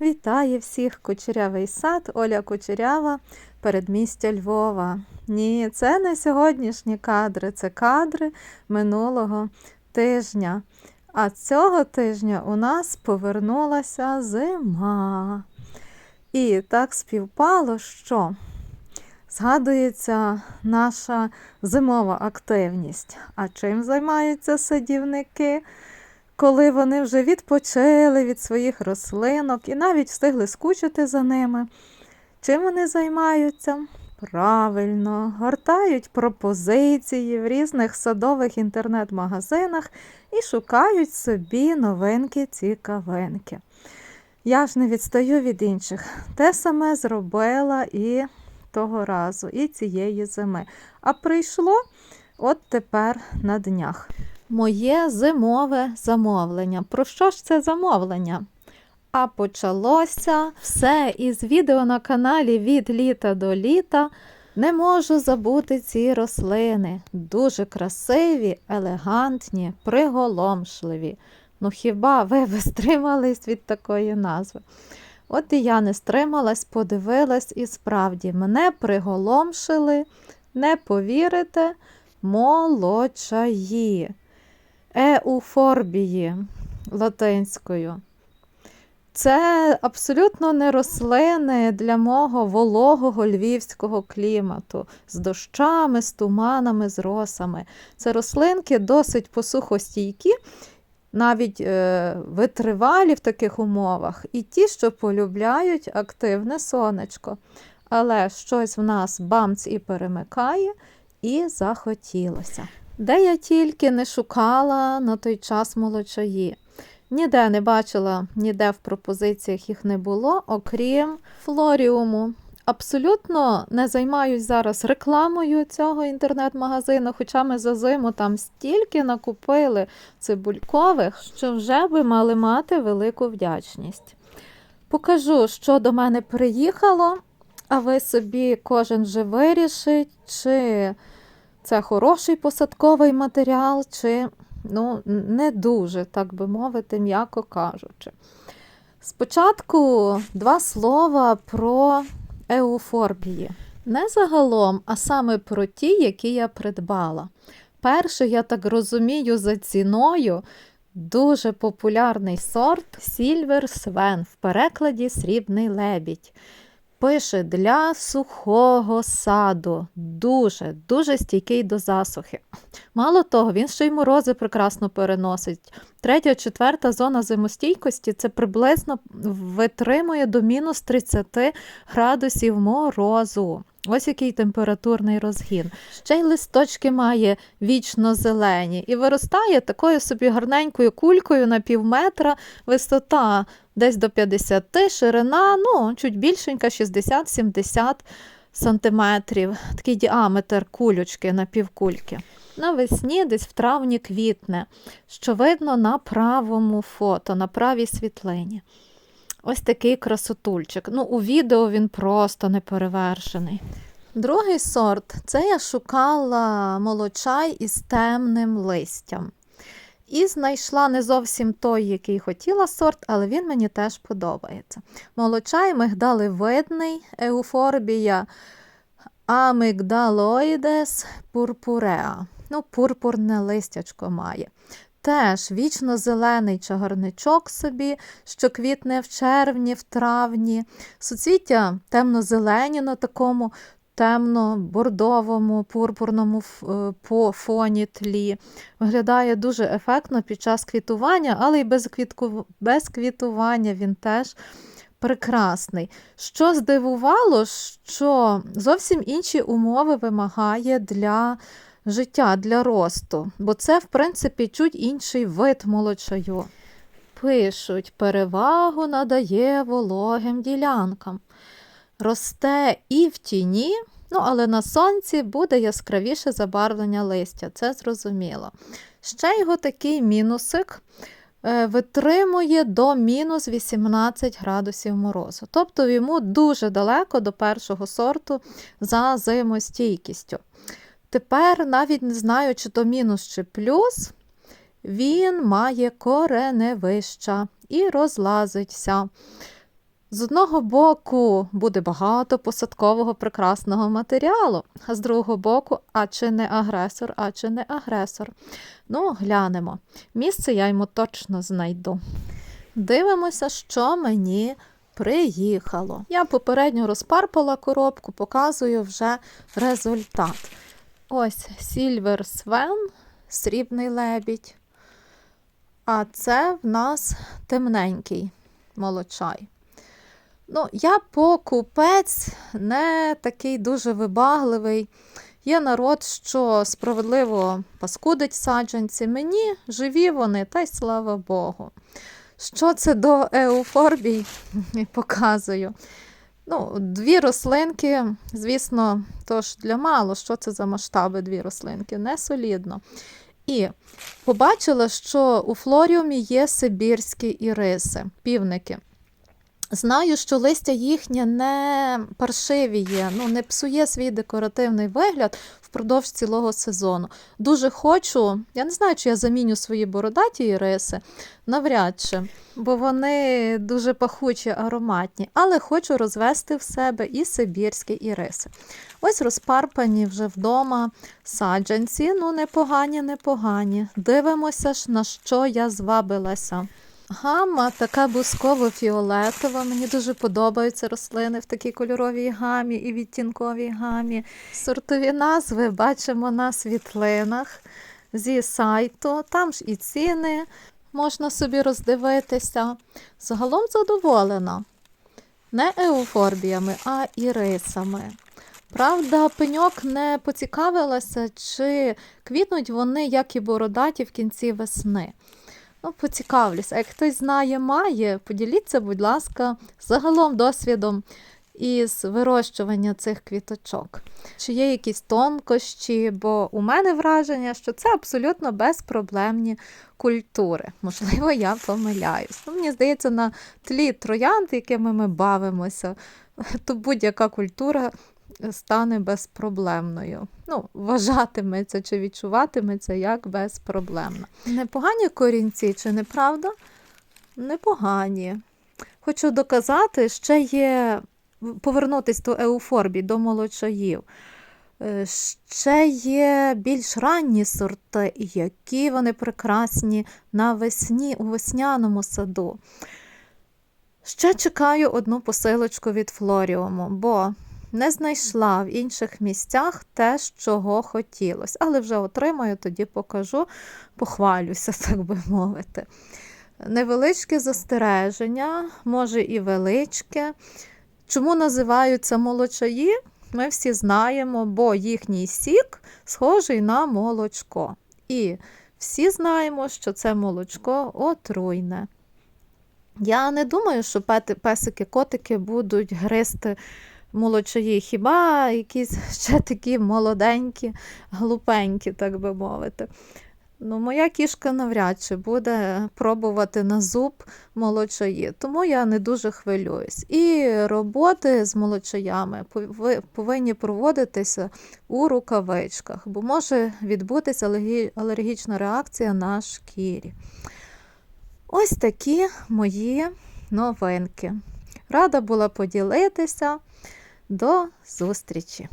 Вітає всіх Кучерявий сад, Оля Кучерява, передмістя Львова. Ні, це не сьогоднішні кадри, це кадри минулого тижня. А цього тижня у нас повернулася зима. І так співпало, що згадується наша зимова активність. А чим займаються садівники? Коли вони вже відпочили від своїх рослинок і навіть встигли скучити за ними. Чим вони займаються? Правильно, гортають пропозиції в різних садових інтернет-магазинах і шукають собі новинки цікавинки. Я ж не відстаю від інших. Те саме зробила і того разу, і цієї зими. А прийшло от тепер на днях. Моє зимове замовлення. Про що ж це замовлення? А почалося все із відео на каналі від літа до літа. Не можу забути ці рослини. Дуже красиві, елегантні, приголомшливі. Ну хіба ви би стримались від такої назви? От і я не стрималась, подивилась, і справді мене приголомшили, не повірите, молочаї еуфорбії латинською. Це абсолютно не рослини для мого вологого львівського клімату з дощами, з туманами, з росами. Це рослинки досить посухостійкі, навіть е, витривалі в таких умовах, і ті, що полюбляють активне сонечко. Але щось в нас бамц і перемикає, і захотілося. Де я тільки не шукала на той час молочаї. Ніде не бачила, ніде в пропозиціях їх не було, окрім флоріуму. Абсолютно не займаюсь зараз рекламою цього інтернет-магазину, хоча ми за зиму там стільки накупили цибулькових, що вже би мали мати велику вдячність. Покажу, що до мене приїхало, а ви собі кожен вже вирішить, чи це хороший посадковий матеріал, чи ну, не дуже, так би мовити, м'яко кажучи. Спочатку два слова про еуфорбії. Не загалом, а саме про ті, які я придбала. Перший, я так розумію, за ціною дуже популярний сорт Silver Sven в перекладі Срібний лебідь. Пише для сухого саду. Дуже, дуже стійкий до засухи. Мало того, він ще й морози прекрасно переносить. Третя, четверта зона зимостійкості це приблизно витримує до мінус 30 градусів морозу. Ось який температурний розгін. Ще й листочки має вічно зелені і виростає такою собі гарненькою кулькою на пів метра, висота десь до 50, ширина, ну, чуть більшенька, 60-70 сантиметрів. Такий діаметр кулючки на півкульки. Навесні, десь в травні квітне, що видно на правому фото, на правій світлині. Ось такий красотульчик. Ну, У відео він просто неперевершений. Другий сорт це я шукала молочай із темним листям. І знайшла не зовсім той, який хотіла сорт, але він мені теж подобається. Молочай мигдалевидний, еуфорбія амигдалоїдес пурпуреа. Ну, Пурпурне листячко має. Теж вічно-зелений чагарничок собі, що квітне в червні, в травні. Суцвіття темно-зелені на такому темно-бордовому, пурпурному е, фоні тлі. Виглядає дуже ефектно під час квітування, але й без, квітку... без квітування він теж прекрасний. Що здивувало, що зовсім інші умови вимагає для життя, для росту, бо це, в принципі, чуть інший вид молочаю. Пишуть, перевагу надає вологим ділянкам. Росте і в тіні, ну, але на сонці буде яскравіше забарвлення листя, це зрозуміло. Ще його такий мінусик е, витримує до мінус 18 градусів морозу. Тобто йому дуже далеко до першого сорту за зимостійкістю. Тепер, навіть не знаю, чи то мінус, чи плюс, він має кореневища і розлазиться. З одного боку буде багато посадкового прекрасного матеріалу, а з другого боку, а чи не агресор, а чи не агресор. Ну, глянемо. Місце я йому точно знайду. Дивимося, що мені приїхало. Я попередньо розпарпала коробку, показую вже результат. Ось Silver Sven, срібний лебідь. А це в нас темненький молочай. Ну, я покупець не такий дуже вибагливий. Є народ, що справедливо паскудить саджанці. Мені живі вони, та й слава Богу. Що це до еуфорбій, показую. Ну, Дві рослинки, звісно, тож для мало, що це за масштаби дві рослинки, не солідно. І побачила, що у флоріумі є сибірські іриси, півники. Знаю, що листя їхнє не паршиві є, ну не псує свій декоративний вигляд впродовж цілого сезону. Дуже хочу, я не знаю, чи я заміню свої бородаті іриси, навряд чи, бо вони дуже пахучі, ароматні, але хочу розвести в себе і сибірські іриси. Ось розпарпані вже вдома саджанці, ну непогані, непогані. Дивимося ж, на що я звабилася. Гамма така бусково-фіолетова. Мені дуже подобаються рослини в такій кольоровій гамі і відтінковій гамі. Сортові назви бачимо на світлинах зі сайту, там ж і ціни можна собі роздивитися. Загалом задоволена. Не еуфорбіями, а ірисами. Правда, пеньок не поцікавилася, чи квітнуть вони, як і бородаті, в кінці весни. Ну, поцікавлюся. Як хтось знає, має, поділіться, будь ласка, загалом досвідом із вирощування цих квіточок. Чи є якісь тонкощі, бо у мене враження, що це абсолютно безпроблемні культури. Можливо, я помиляюсь. Ну, Мені здається, на тлі троянд, якими ми бавимося, то будь-яка культура стане безпроблемною. Ну, вважатиметься чи відчуватиметься як безпроблемна. Непогані корінці, чи не правда? Непогані. Хочу доказати, ще є повернутися до еуфорбій, до молочаїв. Е, Ще є більш ранні сорти, які вони прекрасні навесні у весняному саду. Ще чекаю одну посилочку від Флоріуму, бо не знайшла в інших місцях те, чого хотілося. Але вже отримаю, тоді покажу, похвалюся, так би мовити. Невеличке застереження, може і величке. Чому називаються молочаї? Ми всі знаємо, бо їхній сік схожий на молочко. І всі знаємо, що це молочко отруйне. Я не думаю, що песики-котики будуть гризти молочаї, хіба якісь ще такі молоденькі, глупенькі, так би мовити. Ну, Моя кішка навряд чи буде пробувати на зуб молочаї, тому я не дуже хвилююсь. І роботи з молочаями повинні проводитися у рукавичках, бо може відбутися алергічна реакція на шкірі. Ось такі мої новинки. Рада була поділитися. До зустрічі!